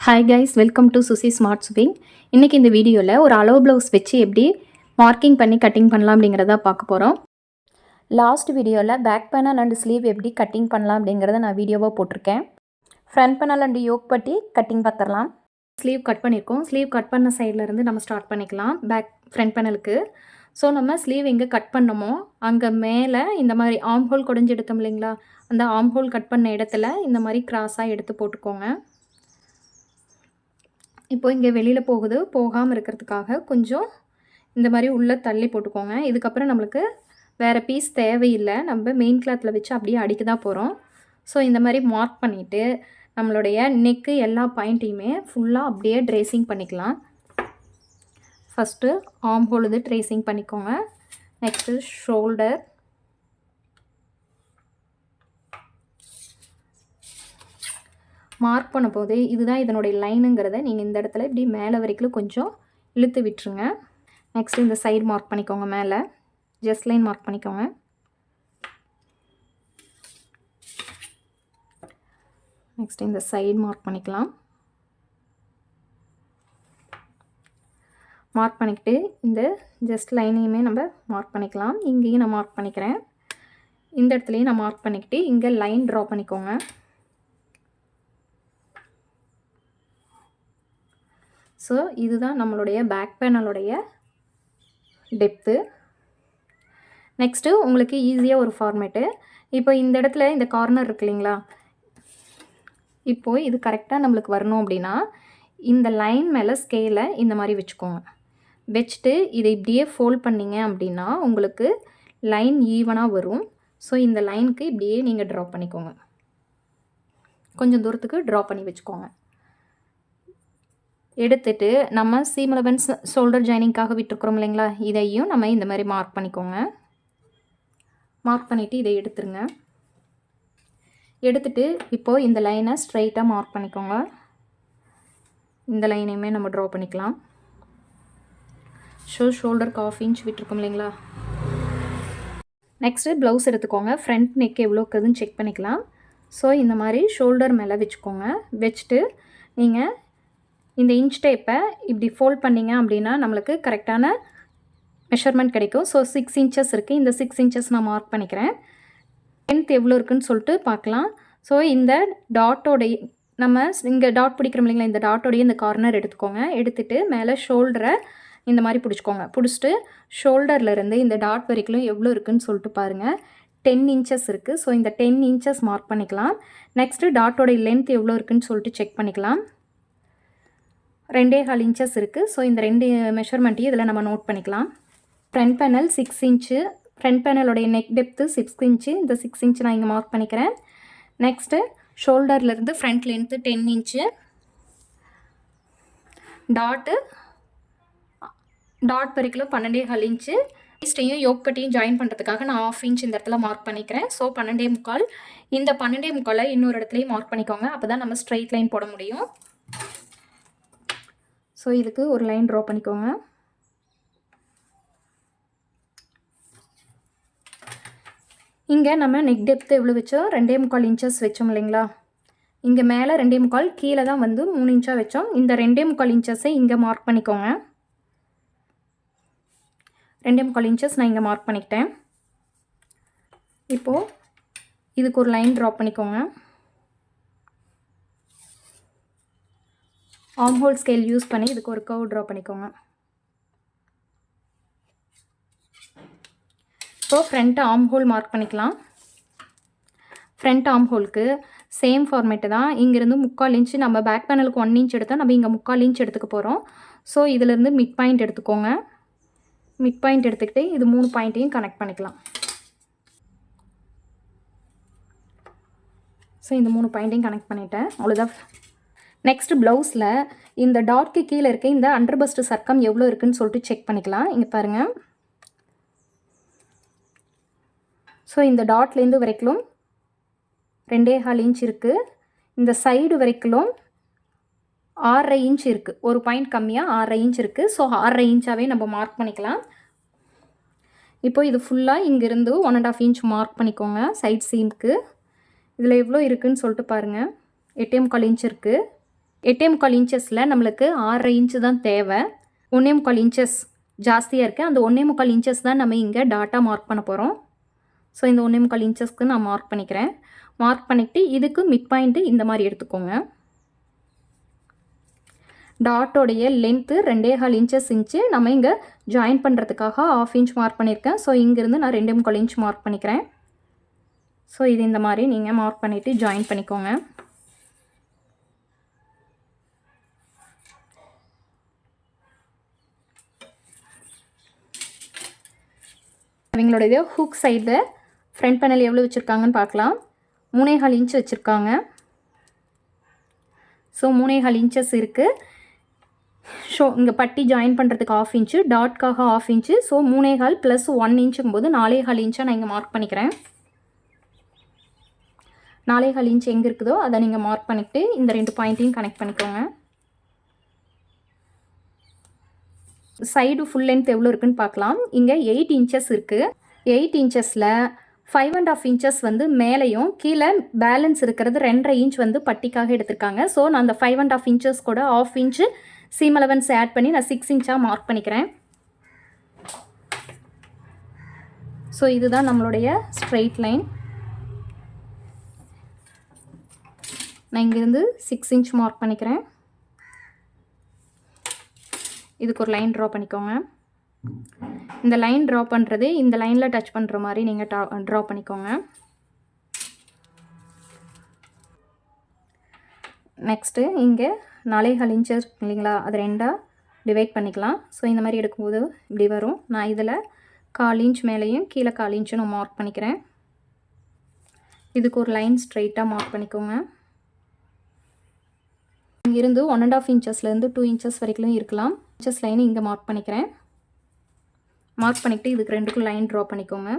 Hi guys welcome to Suchi smart sewing இன்றைக்கி இந்த வீடியோவில் ஒரு அளவு ப்ளவுஸ் வச்சு எப்படி மார்க்கிங் பண்ணி கட்டிங் பண்ணலாம் அப்படிங்கிறத பார்க்க போகிறோம் லாஸ்ட் வீடியோவில் பேக் பேனல் அண்ட் ஸ்லீவ் எப்படி கட்டிங் பண்ணலாம் அப்படிங்கிறத நான் வீடியோவாக போட்டிருக்கேன். ஃப்ரண்ட் பேனல் அண்ட் யோக் பட்டி கட்டிங் பார்த்துடலாம். ஸ்லீவ் கட் பண்ணியிருக்கோம் ஸ்லீவ் கட் பண்ண சைடில் இருந்து நம்ம ஸ்டார்ட் பண்ணிக்கலாம். பேக் ஃப்ரண்ட் பேனலுக்கு ஸோ நம்ம ஸ்லீவ் எங்கே கட் பண்ணமோ அங்கே மேலே இந்த மாதிரி ஆம் ஹோல் குடஞ்சி எடுத்தோம் இல்லைங்களா? அந்த ஆம் ஹோல் கட் பண்ண இடத்துல இந்த மாதிரி கிராஸாக எடுத்து போட்டுக்கோங்க. இப்போ இங்கே வெளியில் போகுது. போகாமல் இருக்கிறதுக்காக கொஞ்சம் இந்த மாதிரி உள்ளே தள்ளி போட்டுக்கோங்க. இதுக்கப்புறம் நம்மளுக்கு வேறு பீஸ் தேவையில்லை. நம்ம மெயின் கிளாத்தில் வச்சு அப்படியே அடிக்க தான் போகிறோம் ஸோ இந்த மாதிரி மார்க் பண்ணிவிட்டு நம்மளுடைய நெக்கு எல்லா பாயிண்ட்டையுமே ஃபுல்லாக அப்படியே ட்ரேசிங் பண்ணிக்கலாம். ஃபஸ்ட்டு ஆம் ஹோல் ட்ரேசிங் பண்ணிக்கோங்க. நெக்ஸ்ட்டு ஷோல்டர் மார்க் பண்ண போது இதுதான் இதனுடைய லைனுங்கிறத நீங்கள் இந்த இடத்துல இப்படி மேலே வரைக்கும் கொஞ்சம் இழுத்து விட்டுருங்க. நெக்ஸ்ட் இந்த சைடு மார்க் பண்ணிக்கோங்க மேலே. ஜஸ்ட் லைன் மார்க் பண்ணிக்கோங்க. நெக்ஸ்ட் இந்த சைடு மார்க் பண்ணிக்கலாம். மார்க் பண்ணிக்கிட்டு இந்த ஜஸ்ட் லைனையுமே நம்ம மார்க் பண்ணிக்கலாம். இங்கேயும் நான் மார்க் பண்ணிக்கிறேன். இந்த இடத்துலையும் நான் மார்க் பண்ணிக்கிட்டு இங்கே லைன் ட்ரா பண்ணிக்கோங்க. ஸோ இதுதான் நம்மளுடைய பேக் பேனலுடைய டெப்த்து நெக்ஸ்ட்டு உங்களுக்கு ஈஸியாக ஒரு ஃபார்மேட்டு இப்போ இந்த இடத்துல இந்த கார்னர் இருக்கு இல்லைங்களா? இப்போது இது கரெக்டாக நம்மளுக்கு வரணும் அப்படின்னா இந்த லைன் மேலே ஸ்கேலை இந்த மாதிரி வச்சுக்கோங்க. வச்சுட்டு இதை இப்படியே ஃபோல்ட் பண்ணிங்க அப்படின்னா உங்களுக்கு லைன் ஈவனாக வரும். ஸோ இந்த லைனுக்கு இப்படியே நீங்கள் ட்ரா பண்ணிக்கோங்க. கொஞ்சம் தூரத்துக்கு ட்ரா பண்ணி வச்சுக்கோங்க. எடுத்துட்டு நம்ம சீம் லெவன்ஸ் ஷோல்டர் ஜாயினிங்காக விட்டுருக்குறோம் இல்லைங்களா? இதையும் நம்ம இந்த மாதிரி மார்க் பண்ணிக்கோங்க. மார்க் பண்ணிவிட்டு இதை எடுத்துருங்க. எடுத்துட்டு இப்போது இந்த லைனை ஸ்ட்ரைட்டாக மார்க் பண்ணிக்கோங்க. இந்த லைனையுமே நம்ம ட்ரா பண்ணிக்கலாம். ஷோ ஷோல்டர் காஃபி இன்ச் விட்டுருக்கோம் இல்லைங்களா? நெக்ஸ்ட்டு ப்ளவுஸ் எடுத்துக்கோங்க. ஃப்ரண்ட் நெக் எவ்வளோ இருக்குதுன்னு செக் பண்ணிக்கலாம். ஸோ இந்த மாதிரி ஷோல்டர் மேலே வச்சுக்கோங்க. வச்சுட்டு நீங்கள் இந்த இன்ச் டேப்பை இப்படி ஃபோல்ட் பண்ணிங்க அப்படின்னா நம்மளுக்கு கரெக்டான மெஷர்மெண்ட் கிடைக்கும். ஸோ சிக்ஸ் இன்ச்சஸ் இருக்குது இந்த சிக்ஸ் இன்ச்சஸ் நான் மார்க் பண்ணிக்கிறேன். லென்த் எவ்வளோ இருக்குன்னு சொல்லிட்டு பார்க்கலாம். ஸோ இந்த டாட்டோடைய நம்ம இங்கே டாட் பிடிக்கிறோம் இல்லைங்களா? இந்த டாட்டோடைய இந்த கார்னர் எடுத்துக்கோங்க. எடுத்துகிட்டு மேலே ஷோல்டரை இந்த மாதிரி பிடிச்சிக்கோங்க. பிடிச்சிட்டு ஷோல்டர்லேருந்து இந்த டாட் வரைக்கும் எவ்வளோ இருக்குதுன்னு சொல்லிட்டு பாருங்கள் டென் இன்ச்சஸ் இருக்குது ஸோ இந்த டென் இன்ச்சஸ் மார்க் பண்ணிக்கலாம். நெக்ஸ்ட்டு டாட்டோடைய லென்த் எவ்வளோ இருக்குன்னு சொல்லிட்டு செக் பண்ணிக்கலாம். ரெண்டே கால் இன்ச்சஸ் இருக்குது ஸோ இந்த ரெண்டு மெஷர்மெண்ட்டையும் இதில் நம்ம நோட் பண்ணிக்கலாம். Front panel six inch front பேனலோடைய neck depth six inch இந்த சிக்ஸ் இன்ச்சு நான் இங்கே மார்க் பண்ணிக்கிறேன். Next ஷோல்டர்லேருந்து front length ten inch dot dot வரைக்கும் பன்னெண்டே கால் இன்ச்சு ஈஸ்டையும் யோக்கட்டையும் ஜாயின் பண்ணுறதுக்காக நான் ஆஃப் இன்ச் இந்த இடத்துல மார்க் பண்ணிக்கிறேன். ஸோ பன்னெண்டே முக்கால். இந்த பன்னெண்டே முக்காலை இன்னொரு இடத்துலையும் மார்க் பண்ணிக்கோங்க. அப்போ தான் நம்ம ஸ்ட்ரைட் லைன் போட முடியும். ஸோ இதுக்கு ஒரு லைன் ட்ரா பண்ணிக்கோங்க. இங்கே நம்ம நெக் டெப்த்து எவ்வளோ வச்சோம்? ரெண்டே முக்கால் இன்ச்சஸ் வச்சோம் இல்லைங்களா? இங்கே மேலே ரெண்டே முக்கால் கீழே தான் வந்து மூணு இன்ச்சாக வச்சோம். இந்த ரெண்டே முக்கால் இன்ச்சஸை இங்கே மார்க் பண்ணிக்கோங்க. ரெண்டே முக்கால் இன்ச்சஸ் நான் இங்கே மார்க் பண்ணிக்கிட்டேன். இப்போது இதுக்கு ஒரு லைன் ட்ரா பண்ணிக்கோங்க. ஆம் ஹோல் ஸ்கேல் யூஸ் பண்ணி இதுக்கு ஒரு கர்வ் ட்ரா பண்ணிக்கோங்க. இப்போ ஃப்ரண்ட் ஆம் ஹோல் மார்க் பண்ணிக்கலாம். ஃப்ரண்ட் ஆம் ஹோலுக்கு சேம் ஃபார்மேட்டு தான். இங்கேருந்து முக்கால் இன்ச்சு நம்ம பேக் பேனலுக்கு ஒன் இன்ச் எடுத்தால் நம்ம இங்கே முக்கால் இன்ச் எடுத்துக்க போகிறோம் ஸோ இதிலேருந்து மிட் பாயிண்ட் எடுத்துக்கோங்க. மிட் பாயிண்ட் எடுத்துக்கிட்டு இது மூணு பாயிண்ட்டையும் கனெக்ட் பண்ணிக்கலாம். ஸோ இந்த மூணு பாயிண்ட்டையும் கனெக்ட் பண்ணிட்டேன். அவ்வளோதான் நெக்ஸ்ட் ப்ளவுஸில் இந்த டாட்க்கு கீழே இருக்க இந்த அண்டர் பஸ்ட் சர்க்கம் எவ்வளோ இருக்குன்னு சொல்லிட்டு செக் பண்ணிக்கலாம். இங்கே பாருங்கள் ஸோ இந்த டாட்லேருந்து வரைக்கும் ரெண்டே கால் இன்ச் இருக்குது இந்த சைடு வரைக்கும் ஆறரை இன்ச் இருக்குது ஒரு பாயிண்ட் கம்மியாக ஆறரை இன்ச் இருக்குது ஸோ ஆறரை இன்ச்சாகவே நம்ம மார்க் பண்ணிக்கலாம். இப்போ இது ஃபுல்லாக இங்கேருந்து one and half inch mark பண்ணிக்கோங்க சைட் சீம்க்கு இதில் எவ்வளோ இருக்குதுன்னு சொல்லிட்டு பாருங்கள் எட்டே முக்கால் இன்ச் இருக்குது எட்டே முக்கால் இன்ச்சஸில் நம்மளுக்கு ஆறரை இன்ச்சு தான் தேவை. ஒன்றே முக்கால் இன்ச்சஸ் ஜாஸ்தியாக இருக்குது அந்த ஒன்றே முக்கால் இன்ச்சஸ் தான் நம்ம இங்கே டாட்டா மார்க் பண்ண போகிறோம் ஸோ இந்த ஒன்றே முக்கால் இன்ச்சஸ்க்கு நான் மார்க் பண்ணிக்கிறேன். மார்க் பண்ணிக்கிட்டு இதுக்கு மிட் பாயிண்ட்டு இந்த மாதிரி எடுத்துக்கோங்க. டாட்டோடைய லென்த்து ரெண்டே கால் இன்ச்சஸ் இன்ச்சு நம்ம இங்கே ஜாயின் பண்ணுறதுக்காக ஆஃப் இன்ச் மார்க் பண்ணியிருக்கேன். ஸோ இங்கேருந்து நான் ரெண்டே முக்கால் இன்ச் மார்க் பண்ணிக்கிறேன். ஸோ இது இந்த மாதிரி நீங்கள் மார்க் பண்ணிவிட்டு ஜாயின் பண்ணிக்கோங்க. அவங்களுடைய ஹூக் சைடில் ஃப்ரண்ட் பேனல் எவ்வளோ வச்சுருக்காங்கன்னு பார்க்கலாம். மூணேகால் இன்ச் வச்சுருக்காங்க. ஸோ மூணேகால் இன்ச்சஸ் இருக்குது ஷோ இங்கே பட்டி ஜாயின் பண்ணுறதுக்கு ஆஃப் இன்ச்சு டாட்காக ஆஃப் இன்ச்சு ஸோ மூணேகால் ப்ளஸ் ஒன் இன்ச்சுங்கும்போது நாலேகால் இன்ச்சாக நான் இங்கே மார்க் பண்ணிக்கிறேன். நாலேகால் இன்ச் எங்கே இருக்குதோ அதை நீங்கள் மார்க் பண்ணிவிட்டு இந்த ரெண்டு பாயிண்ட்டையும் கனெக்ட் பண்ணிக்கோங்க. சைடு ஃபுல் லென்த் எவ்வளோ இருக்குன்னு பார்க்கலாம். இங்கே எயிட் இன்ச்சஸ் இருக்குது எயிட் இன்ச்சஸில் ஃபைவ் அண்ட் ஆஃப் இன்ச்சஸ் வந்து மேலேயும் கீழே பேலன்ஸ் இருக்கிறது ரெண்டரை இன்ச் வந்து பட்டிக்காக எடுத்திருக்காங்க. ஸோ நான் அந்த ஃபைவ் அண்ட் ஆஃப் இன்ச்சஸ் கூட half inch seam allowance add பண்ணி நான் சிக்ஸ் இன்ச்சாக மார்க் பண்ணிக்கிறேன். ஸோ இதுதான் நம்மளுடைய ஸ்ட்ரெயிட் லைன் நான் இங்கேருந்து சிக்ஸ் இன்ச் மார்க் பண்ணிக்கிறேன். இதுக்கு ஒரு லைன் ட்ரா பண்ணிக்கோங்க. இந்த லைன் ட்ரா பண்ணுறது இந்த லைனில் டச் பண்ணுற மாதிரி நீங்கள் டா ட்ரா பண்ணிக்கோங்க. நெக்ஸ்ட்டு இங்கே நாலேகால் இன்ச்சஸ் இல்லைங்களா? அது ரெண்டாக டிவைட் பண்ணிக்கலாம். ஸோ இந்த மாதிரி எடுக்கும்போது இப்படி வரும். நான் இதில் கால் இன்ச் மேலேயும் கீழே கால் இன்ச்சும் நான் மார்க் பண்ணிக்கிறேன். இதுக்கு ஒரு லைன் ஸ்ட்ரைட்டாக மார்க் பண்ணிக்கோங்க. இங்கிருந்து ஒன் அண்ட் ஆஃப் இன்ச்சஸ்லேருந்து டூ இன்ச்சஸ் வரைக்கும் இருக்கலாம். இன்ச்சஸ் லைன் இங்கே மார்க் பண்ணிக்கிறேன். மார்க் பண்ணிக்கிட்டு இதுக்கு ரெண்டுக்கும் லைன் ட்ரா பண்ணிக்கோங்க.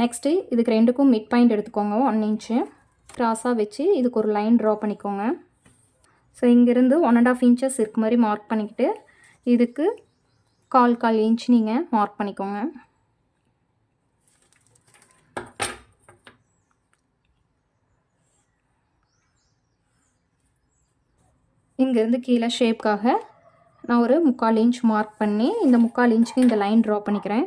நெக்ஸ்ட்டு இதுக்கு ரெண்டுக்கும் மிட் பாயிண்ட் எடுத்துக்கோங்க ஒன் இன்ச்சு க்ராஸாக வச்சு இதுக்கு ஒரு லைன் ட்ரா பண்ணிக்கோங்க. ஸோ இங்கேருந்து ஒன் அண்ட் ஆஃப் இன்ச்சஸ் இருக்க மாதிரி மார்க் பண்ணிக்கிட்டு இதுக்கு கால் கால் இன்ச் நீங்கள் மார்க் பண்ணிக்கோங்க. இங்கேருந்து கீழே ஷேப்காக நான் ஒரு முக்கால் இன்ச் மார்க் பண்ணி இந்த முக்கால் இன்ச்சுக்கு இந்த லைன் ட்ரா பண்ணிக்கிறேன்.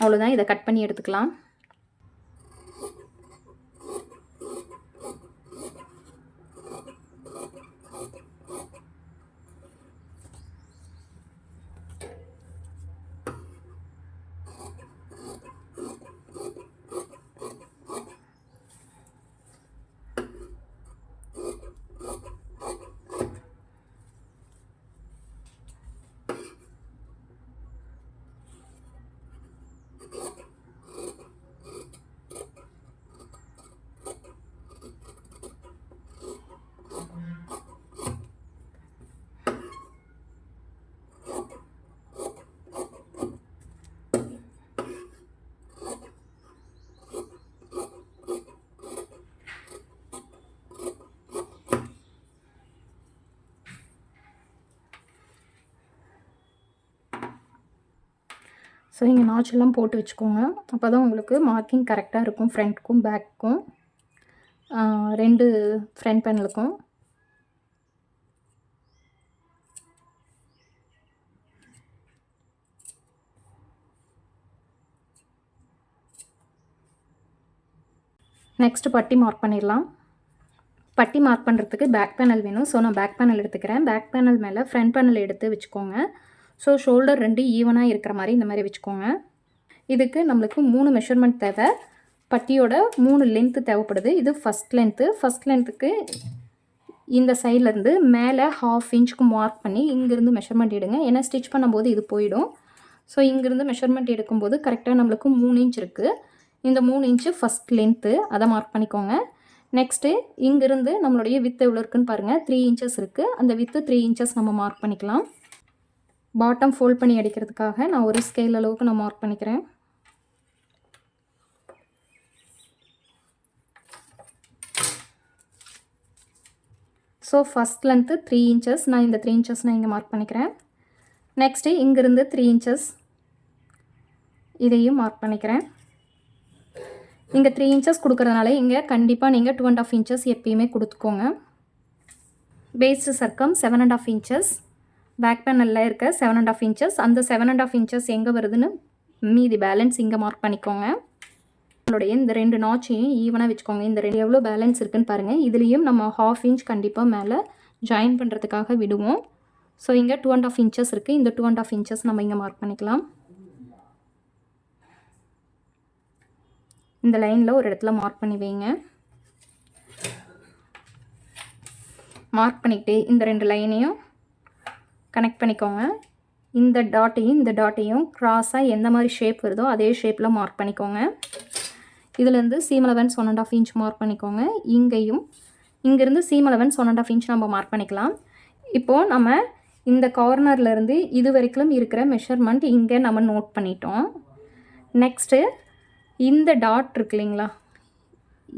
அவ்வளோதான் இதை கட் பண்ணி எடுத்துக்கலாம். ஸோ இங்கே நாச்செல்லாம் போட்டு வச்சுக்கோங்க. அப்போ தான் உங்களுக்கு மார்க்கிங் கரெக்டாக இருக்கும் ஃப்ரண்ட்க்கும் பேக்குக்கும் ரெண்டு ஃப்ரண்ட் பேனலுக்கும் நெக்ஸ்ட்டு பட்டி மார்க் பண்ணிடலாம். பட்டி மார்க் பண்ணுறதுக்கு பேக் பேனல் வேணும். ஸோ நான் பேக் பேனல் எடுத்துக்கிறேன். பேக் பேனல் மேலே ஃப்ரண்ட் பேனல் எடுத்து வச்சுக்கோங்க. ஸோ ஷோல்டர் ரெண்டு ஈவனாக இருக்கிற மாதிரி இந்த மாதிரி வச்சுக்கோங்க. இதுக்கு நம்மளுக்கு மூணு மெஷர்மெண்ட் தேவை. பட்டியோட மூணு லென்த்து தேவைப்படுது. இது ஃபஸ்ட் லென்த்து ஃபஸ்ட் லென்த்துக்கு இந்த சைட்லேருந்து மேலே ஹாஃப் இன்ச்சுக்கு மார்க் பண்ணி இங்கேருந்து மெஷர்மெண்ட் எடுங்க. ஏன்னா ஸ்டிச் பண்ணும்போது இது போயிடும். ஸோ இங்கேருந்து மெஷர்மெண்ட் எடுக்கும்போது கரெக்டாக நம்மளுக்கு மூணு இன்ச் இருக்குது இந்த மூணு இன்ச்சு ஃபஸ்ட் லென்த்து அதை மார்க் பண்ணிக்கோங்க. நெக்ஸ்ட்டு இங்கேருந்து நம்மளுடைய வித்து எவ்வளோ இருக்குன்னு பாருங்கள் த்ரீ இன்ச்சஸ் இருக்குது அந்த வித்து த்ரீ இன்ச்சஸ் நம்ம மார்க் பண்ணிக்கலாம். பாட்டம் ஃபோல்ட் பண்ணி அடிக்கிறதுக்காக நான் ஒரு ஸ்கேல் அளவுக்கு நான் மார்க் பண்ணிக்கிறேன். So first length three inches நான் இந்த த்ரீ இன்ச்சஸ் நான் இங்கே மார்க் பண்ணிக்கிறேன். நெக்ஸ்ட்டு இங்கேருந்து த்ரீ இன்ச்சஸ் இதையும் மார்க் பண்ணிக்கிறேன். இங்கே த்ரீ இன்ச்சஸ் கொடுக்குறதுனால இங்கே கண்டிப்பாக நீங்கள் டூ அண்ட் ஆஃப் இன்ச்சஸ் எப்பயுமே கொடுத்துக்கோங்க. Bust Sargam seven and half inches back பேனலில் இருக்க செவன் அண்ட் ஆஃப் இன்ச்சஸ் அந்த செவன் அண்ட் ஆஃப் இன்ச்சஸ் எங்கே வருதுன்னு மீதி பேலன்ஸ் இங்கே மார்க் பண்ணிக்கோங்க. நம்மளுடைய இந்த ரெண்டு நாச்சையும் ஈவனாக வச்சுக்கோங்க. இந்த ரெண்டு எவ்வளோ பேலன்ஸ் இருக்குன்னு பாருங்கள் இதுலேயும் நம்ம ஹாஃப் இன்ச் கண்டிப்பாக மேலே ஜாயின் பண்ணுறதுக்காக விடுவோம். ஸோ இங்கே டூ அண்ட் ஆஃப் இன்ச்சஸ் இருக்குது இந்த டூ அண்ட் ஆஃப் இன்ச்சஸ் நம்ம இங்கே மார்க் பண்ணிக்கலாம். இந்த லைனில் ஒரு இடத்துல மார்க் பண்ணி வைங்க. மார்க் பண்ணிக்கிட்டு இந்த ரெண்டு லைனையும் கனெக்ட் பண்ணிக்கோங்க. இந்த டாட்டையும் இந்த டாட்டையும் க்ராஸாக எந்த மாதிரி ஷேப் வருதோ அதே ஷேப்பில் மார்க் பண்ணிக்கோங்க. இதுலேருந்து seam allowance one and half inch mark பண்ணிக்கோங்க. இங்கேயும் இங்கேருந்து seam allowance one and half inch நம்ம மார்க் பண்ணிக்கலாம். இப்போது நம்ம இந்த கார்னர்லேருந்து இது வரைக்கும் இருக்கிற மெஷர்மெண்ட் இங்கே நம்ம நோட் பண்ணிட்டோம். நெக்ஸ்ட்டு இந்த டாட் இருக்கு இல்லைங்களா?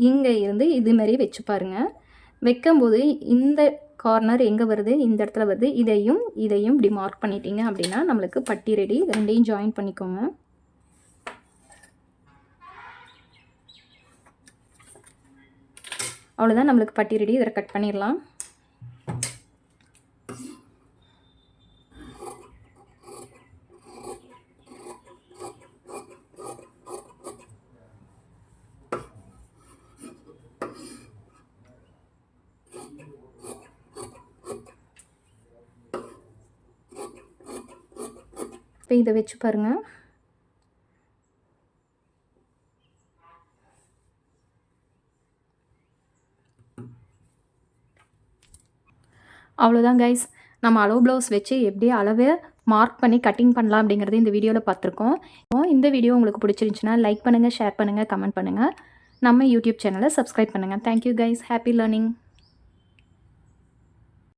இங்கே இருந்து இது வச்சு பாருங்கள் வைக்கும்போது இந்த கார்னர் எங்கே வருது? இந்த இடத்துல வருது. இதையும் இதையும் இப்படி மார்க் பண்ணிட்டீங்க அப்படின்னா நம்மளுக்கு பட்டி ரெடி ரெண்டையும் ஜாயின் பண்ணிக்கோங்க. அவ்வளோதான் நம்மளுக்கு பட்டி ரெடி இதை கட் பண்ணிடலாம். இப்போ இதை வச்சு பாருங்கள் அவ்வளோதான் கைஸ் நம்ம அளவு ப்ளவுஸ் வச்சு எப்படி அளவை மார்க் பண்ணி கட்டிங் பண்ணலாம் அப்படிங்கிறது இந்த வீடியோவில் பார்த்துருக்கோம். இப்போ இந்த வீடியோ உங்களுக்கு பிடிச்சிருந்துச்சுன்னா லைக் பண்ணுங்கள் ஷேர் பண்ணுங்கள் கமெண்ட் பண்ணுங்கள் நம்ம யூடியூப் சேனலை சப்ஸ்கிரைப் பண்ணுங்கள் தேங்க்யூ கைஸ் ஹாப்பி லேர்னிங்